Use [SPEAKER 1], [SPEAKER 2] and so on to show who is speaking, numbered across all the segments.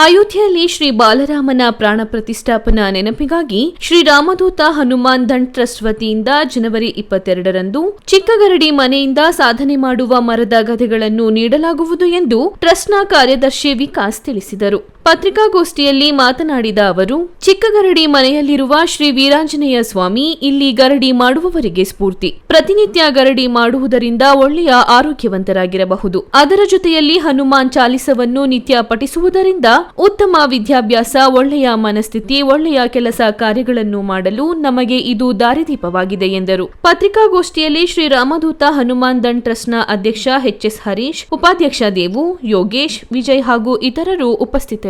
[SPEAKER 1] ಅಯೋಧ್ಯೆಯಲ್ಲಿ ಶ್ರೀ ಬಾಲರಾಮನ ಪ್ರಾಣ ಪ್ರತಿಷ್ಠಾಪನಾ ನೆನಪಿಗಾಗಿ ಶ್ರೀ ರಾಮದೂತ ಹನುಮಾನ್ ದಂಡ್ ಟ್ರಸ್ಟ್ ವತಿಯಿಂದ ಜನವರಿ ಇಪ್ಪತ್ತೆರಡರಂದು ಚಿಕ್ಕಗರಡಿ ಮನೆಯಿಂದ ಸಾಧನೆ ಮಾಡುವ ಮರದ ಗದೆಗಳನ್ನು ನೀಡಲಾಗುವುದು ಎಂದು ಟ್ರಸ್ಟ್ನ ಕಾರ್ಯದರ್ಶಿ ವಿಕಾಸ್ ತಿಳಿಸಿದರು. ಪತ್ರಿಕಾಗೋಷ್ಠಿಯಲ್ಲಿ ಮಾತನಾಡಿದ ಅವರು, ಚಿಕ್ಕಗರಡಿ ಮನೆಯಲ್ಲಿರುವ ಶ್ರೀ ವೀರಾಂಜನೇಯ ಸ್ವಾಮಿ ಇಲ್ಲಿ ಗರಡಿ ಮಾಡುವವರಿಗೆ ಸ್ಫೂರ್ತಿ. ಪ್ರತಿನಿತ್ಯ ಗರಡಿ ಮಾಡುವುದರಿಂದ ಒಳ್ಳೆಯ ಆರೋಗ್ಯವಂತರಾಗಿರಬಹುದು. ಅದರ ಜೊತೆಯಲ್ಲಿ ಹನುಮಾನ್ ಚಾಲಿಸವನ್ನು ನಿತ್ಯ ಪಠಿಸುವುದರಿಂದ ಉತ್ತಮ ವಿದ್ಯಾಭ್ಯಾಸ, ಒಳ್ಳೆಯ ಮನಸ್ಥಿತಿ, ಒಳ್ಳೆಯ ಕೆಲಸ ಕಾರ್ಯಗಳನ್ನು ಮಾಡಲು ನಮಗೆ ಇದು ದಾರಿದೀಪವಾಗಿದೆ ಎಂದರು. ಪತ್ರಿಕಾಗೋಷ್ಠಿಯಲ್ಲಿ ಶ್ರೀ ರಾಮದೂತ ಹನುಮಾನ್ ದನ್ ಟ್ರಸ್ಟ್ನ ಅಧ್ಯಕ್ಷ ಎಚ್ಎಸ್ ಹರೀಶ್, ಉಪಾಧ್ಯಕ್ಷ ದೇವು ಯೋಗೇಶ್, ವಿಜಯ್ ಹಾಗೂ ಇತರರು ಉಪಸ್ಥಿತರಿದ್ದರು.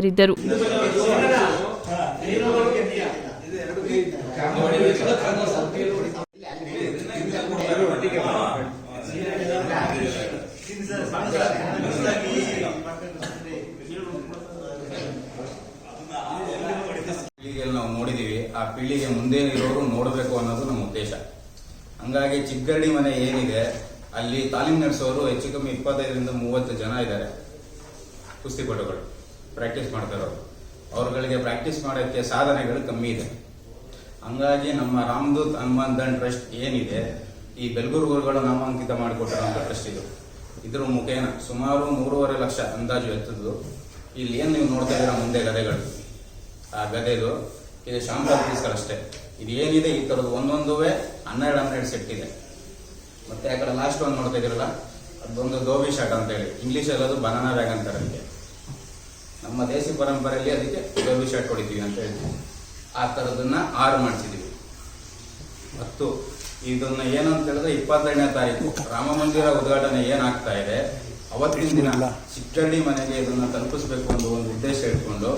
[SPEAKER 2] ಪೀಳಿಗೆಯಲ್ಲಿ ನಾವು ನೋಡಿದೀವಿ. ಆ ಪೀಳಿಗೆ ಮುಂದೆ ಇರೋರು ನೋಡಬೇಕು ಅನ್ನೋದು ನಮ್ಮ ಉದ್ದೇಶ. ಹಂಗಾಗಿ ಚಿಕ್ಕಗರಡಿ ಮನೆ ಏನಿದೆ, ಅಲ್ಲಿ ತಾಲೀಮ್ ನಡೆಸೋರು ಹೆಚ್ಚು ಕಮ್ಮಿ ಇಪ್ಪತ್ತೈದರಿಂದ ಮೂವತ್ತು ಜನ ಇದ್ದಾರೆ. ಕುಸ್ತಿಪಟುಗಳು ಪ್ರಾಕ್ಟೀಸ್ ಮಾಡ್ತಾರೋರು ಅವ್ರುಗಳಿಗೆ ಪ್ರಾಕ್ಟೀಸ್ ಮಾಡೋಕ್ಕೆ ಸಾಧನೆಗಳು ಕಮ್ಮಿ ಇದೆ. ಹಂಗಾಗಿ ನಮ್ಮ ರಾಮದೂತ್ ಹನುಮಾನ್ ದಂಡ್ ಟ್ರಸ್ಟ್ ಏನಿದೆ, ಈ ಬೆಲ್ಗುರುಗಳು ನಾಮಾಂಕಿತ ಮಾಡಿಕೊಟ್ಟಿರುವಂಥ ಟ್ರಸ್ಟ್ ಇದು. ಇದ್ರ ಮುಖೇನ ಸುಮಾರು ಮೂರುವರೆ ಲಕ್ಷ ಅಂದಾಜು ಎತ್ತದ್ದು ಇಲ್ಲಿ ಏನು ನೀವು ನೋಡ್ತಾ ಇದ್ದೀರಾ ಮುಂದೆ ಗದೆಗಳು? ಆ ಗದೆಗಳು ಇದು ಶಾಂಪಲ್ ಪೀಸ್ಗಳು ಅಷ್ಟೇ. ಇದು ಏನಿದೆ ಈ ಥರದ್ದು ಒಂದೊಂದುವೇ ಹನ್ನೆರಡು ಹನ್ನೆರಡು ಸೆಟ್ ಇದೆ. ಮತ್ತೆ ಆ ಕಡೆ ಲಾಸ್ಟ್ ಒಂದು ನೋಡ್ತಾ ಇದ್ದೀರಲ್ಲ? ಅದೊಂದು ಗೋಬಿ ಶಾಟ್ ಅಂತ ಹೇಳಿ. ಇಂಗ್ಲೀಷಲ್ಲಿ ಅದು ಬನಾನಾ ಬ್ಯಾಗ್ ಅಂತಾರೆ ಅದಕ್ಕೆ. ನಮ್ಮ ದೇಶಿ ಪರಂಪರೆಯಲ್ಲಿ ಅದಕ್ಕೆ ಧೋಬಿ ಶಾಟ್ ಹೊಡಿತೀವಿ ಅಂತ ಹೇಳ್ತೀವಿ. ಆ ಥರದನ್ನು ಆರು ಮಾಡಿಸಿದ್ದೀವಿ ಮತ್ತು ಇದನ್ನ ಏನಂತ ಹೇಳಿದ್ರೆ ಇಪ್ಪತ್ತೆರಡನೇ ತಾರೀಕು ರಾಮ ಮಂದಿರ ಉದ್ಘಾಟನೆ ಏನಾಗ್ತಾ ಇದೆ? ಅವತ್ತಿನ ದಿನ ಚಿಕ್ಕಳ್ಳಿ ಮನೆಗೆ ಇದನ್ನ ತಲುಪಿಸ್ಬೇಕು ಅಂತ ಒಂದು ಉದ್ದೇಶ ಇಟ್ಕೊಂಡು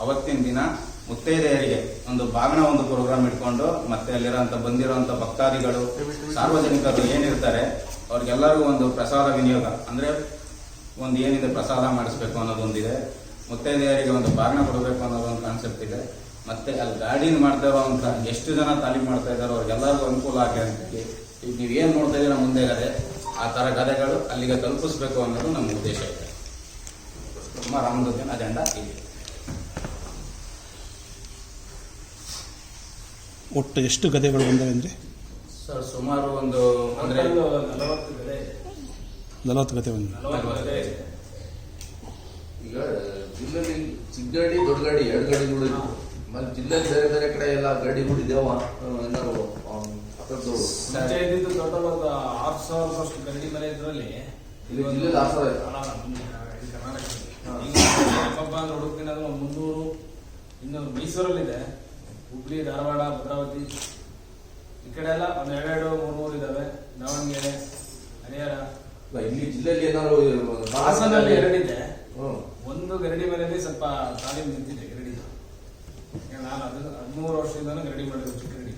[SPEAKER 2] ಅವತ್ತಿನ ದಿನ ಮುತ್ತೈದೆಯರಿಗೆ ಒಂದು ಭಾಗನ ಒಂದು ಪ್ರೋಗ್ರಾಮ್ ಇಟ್ಕೊಂಡು ಮತ್ತೆ ಅಲ್ಲಿರೋಂಥ ಬಂದಿರೋಂಥ ಭಕ್ತಾದಿಗಳು ಸಾರ್ವಜನಿಕರು ಏನಿರ್ತಾರೆ ಅವ್ರಿಗೆಲ್ಲರಿಗೂ ಒಂದು ಪ್ರಸಾದ ವಿನಿಯೋಗ. ಅಂದ್ರೆ ಒಂದು ಏನಿದೆ ಪ್ರಸಾದ ಮಾಡಿಸ್ಬೇಕು ಅನ್ನೋದೊಂದಿದೆ ಮುತ್ತೈದೆಯರಿಗೆ ಒಂದು ಬಾರಣ ಕೊಡಬೇಕು ಅನ್ನೋದೊಂದು ಕಾನ್ಸೆಪ್ಟ್ ಇದೆ. ಮತ್ತೆ ಅಲ್ಲಿ ಗಾಡಿನ ಮಾಡ್ತಾ ಇರೋಂಥ ಎಷ್ಟು ಜನ ತಾಲೀಮ್ ಮಾಡ್ತಾ ಇದ್ದಾರೋ ಅವ್ರಿಗೆಲ್ಲರಿಗೂ ಅನುಕೂಲ ಆಗಲಿ ಅಂತ ಹೇಳಿ ಈಗ ನೀವು ಏನು ನೋಡ್ತಾ ಇದ್ದೀರಾ ಮುಂದೆ ಗದೆ ಆ ಥರ ಗದೆಗಳು ಅಲ್ಲಿಗೆ ತಲುಪಿಸ್ಬೇಕು ಅನ್ನೋದು ನಮ್ಮ ಉದ್ದೇಶ ಇದೆ. ನಮ್ಮ ರಾಮದೂತಿನ ಅಜೆಂಡಾ ಇದೆ.
[SPEAKER 3] ಒಟ್ಟು ಎಷ್ಟು ಗದೆಗಳು ಬಂದವೆ ಅಂದರೆ?
[SPEAKER 2] ಸರ್ ಸುಮಾರು ಒಂದು ಅಂದ್ರೆ
[SPEAKER 3] ನಲವತ್ತು ಕತೆ ಬಂದಿವೆ
[SPEAKER 4] ಈಗ ಜಿಲ್ಲೆಯಲ್ಲಿ ಚಿಕ್ಕ ಗಾಡಿ ದೊಡ್ಡ ಗಾಡಿ ಎರಡು ಗಾಡಿಗಳು ಮತ್ತೆ ಜಿಲ್ಲೆ ಬೇರೆ ಬೇರೆ ಕಡೆ ಎಲ್ಲ ಗಾಡಿಗಳು ಇದಾವ ಏನಾರು ಅದ್ರದ್ದು.
[SPEAKER 5] ಮುಂಚೆ ಇದ್ದಿದ್ದು ಟೋಟಲ್ ಒಂದು ಆರು ಸಾವಿರದಷ್ಟು ಗರಡಿ ಮನೆ ಇದ್ರಲ್ಲಿ.
[SPEAKER 4] ಇಲ್ಲಿ ಜಿಲ್ಲೆಯಲ್ಲಿ ಆರು ಸಾವಿರ
[SPEAKER 5] ಹಬ್ಬ ಅಂದ್ರೆ ಹುಡುಕಿನಾದ್ರು ಒಂದು ಮುನ್ನೂರು ಇನ್ನೊಂದು ಮೈಸೂರಲ್ಲಿದೆ. ಹುಬ್ಳಿ ಧಾರವಾಡ ಭದ್ರಾವತಿ. ಈ ಕಡೆ ಎಲ್ಲ ಒಂದು ಎರಡೆರಡು ಮೂರು ಮೂರು ಇದಾವೆ. ದಾವಣಗೆರೆ ಹರಿಹರ.
[SPEAKER 4] ಇಲ್ಲ, ಜಿಲ್ಲೆಯಲ್ಲಿ ಏನಾದ್ರು
[SPEAKER 5] ಹಾಸನಲ್ಲಿ ಎರಡಿದೆ. ಒಂದು ಗರಡಿ ಮನೆಯಲ್ಲಿ ಸ್ವಲ್ಪ ತಾಲೀಮ್ ನಿಂತಿದೆ ಗರಡಿ. ನಾನು ಅದು ಹದಿಮೂರು ವರ್ಷದಿಂದನೂ ಗರಡಿ ಮಾಡಿದ್ರು ಚಿಕ್ಕ ಗರಡಿ.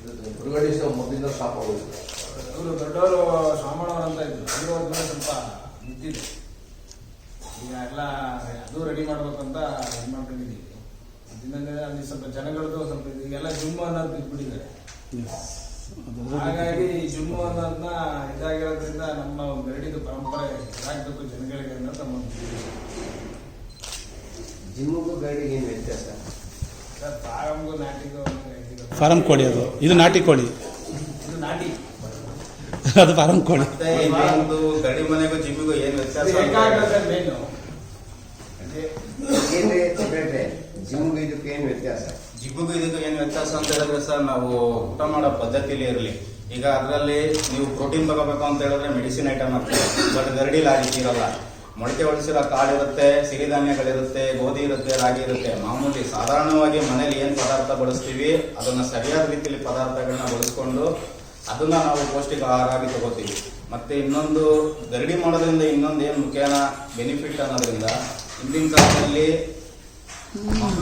[SPEAKER 4] ಇದು ದೊಡ್ಡ ಗಾಡಿ ಸಹ ಮೊದಲಿಂದ ಸ್ಟಾಪ್ ಆಗೋದು
[SPEAKER 5] ಅವರು ದೊಡ್ಡವರು ಶಾಮಣ್ಣವ್ರು ಅಂತ ಇದ್ರು. ಅವರು ಸ್ವಲ್ಪ ನಿಂತಿದೆ. ಈಗ ಎಲ್ಲ ಅದು ರೆಡಿ ಮಾಡ್ಬೇಕಂತ ಅಂತ ಇದು ಮಾಡ್ಕೊಂಡಿದ್ದೀವಿ. ಇನ್ನೊಂದ್ರೆ ಅಲ್ಲಿ ಸ್ವಲ್ಪ ಜನಗಳದ್ದು ಸ್ವಲ್ಪ ಈಗೆಲ್ಲ ಜುಮ್ಮ ಅನ್ನೋದು ಬಿಟ್ಬಿಟ್ಟಿದ್ದಾರೆ. ಹಾಗಾಗಿ ಈ ಜುಮ್ಮು ಅನ್ನೋದನ್ನ ಇದಾಗಿರೋದ್ರಿಂದ ನಮ್ಮ ಒಂದು ಗರಡಿದು ಪರಂಪರೆ ಇದಾಗಬೇಕು ಜನಗಳಿಗೆ ಅನ್ನೋದು ನಮ್ಮ.
[SPEAKER 6] ಜಿಮ್ಮಿಗೂ ಏನು ವ್ಯತ್ಯಾಸ?
[SPEAKER 5] ಸರ್ ಫಾರಮ್ಗೂ ನಾಟಿಗೂ.
[SPEAKER 3] ಫಾರಂ ಕೋಳಿ ಅದು. ಇದು ನಾಟಿ ಕೋಳಿ.
[SPEAKER 5] ಇದು ನಾಟಿ.
[SPEAKER 3] ಅದು ಫಾರಂ ಕೋಳಿ.
[SPEAKER 2] ಗಡಿ ಮನೆಗೂ ಜಿಮ್ಮಿಗೂ ಏನು ವ್ಯತ್ಯಾಸ?
[SPEAKER 5] ಮೇನು
[SPEAKER 6] ಏನು ಬೇಡ್ರೆ ಜಿಮ್ಗೆ ಏನು ವ್ಯತ್ಯಾಸ?
[SPEAKER 2] ಜಿಮ್ಮಿಗೂ ಇದಕ್ಕೂ ಏನು ವ್ಯತ್ಯಾಸ ಅಂತ ಹೇಳಿದ್ರೆ ಸರ್, ನಾವು ಊಟ ಮಾಡೋ ಪದ್ಧತಿಲಿ ಇರಲಿ. ಈಗ ಅದರಲ್ಲಿ ನೀವು ಪ್ರೋಟೀನ್ ತಗೋಬೇಕು ಅಂತ ಹೇಳಿದ್ರೆ ಮೆಡಿಸಿನ್ ಐಟಮ್ ಆಗ್ತದೆ ಬಟ್ ಗರಡಿಲಿ ಆ ಮೊಳಕೆ ಹೊಡಿಸಿರೋ ಕಾಳು ಇರುತ್ತೆ, ಸಿರಿಧಾನ್ಯಗಳಿರುತ್ತೆ, ಗೋಧಿ ಇರುತ್ತೆ, ರಾಗಿ ಇರುತ್ತೆ. ಮಾಮೂಲಿ ಸಾಧಾರಣವಾಗಿ ಮನೇಲಿ ಏನು ಪದಾರ್ಥ ಬಳಸ್ತೀವಿ, ಅದನ್ನು ಸರಿಯಾದ ರೀತಿಯಲ್ಲಿ ಪದಾರ್ಥಗಳನ್ನ ಬಳಸ್ಕೊಂಡು ಅದನ್ನ ನಾವು ಪೌಷ್ಟಿಕ ಆಹಾರ ಆಗಿ ತಗೋತೀವಿ. ಮತ್ತೆ ಇನ್ನೊಂದು ಗರಡಿ ಮಾಡೋದ್ರಿಂದ ಇನ್ನೊಂದು ಏನು ಮುಖ್ಯನ ಬೆನಿಫಿಟ್ ಅನ್ನೋದ್ರಿಂದ ಹಿಂದಿನ ಕಾಲದಲ್ಲಿ